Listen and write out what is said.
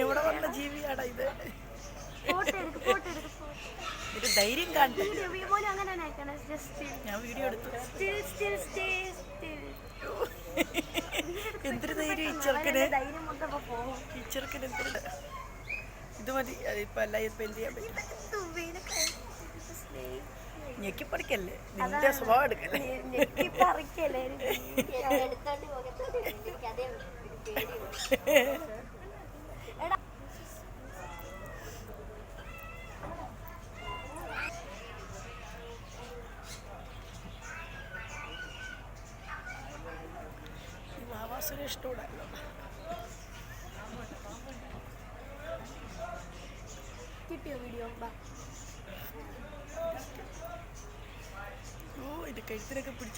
എവിടെ വന്ന ജീവിയാടാ ഇത്? ധൈര്യം കാണിച്ചു ഞാൻ വീഡിയോ എടുത്തു. എന്തൊരു ധൈര്യം ഈ ചെറുക്കന്? എന്തൊരു ഇത് മതി. അതിപ്പോ എല്ലാവരും എന്ത് ചെയ്യാൻ പറ്റും. എനിക്ക് അതേ സ്വഭാവം എടുക്കല്ലേ? കിട്ടിയോ വീഡിയോ? കഴുത്തിനൊക്കെ പിടിച്ച്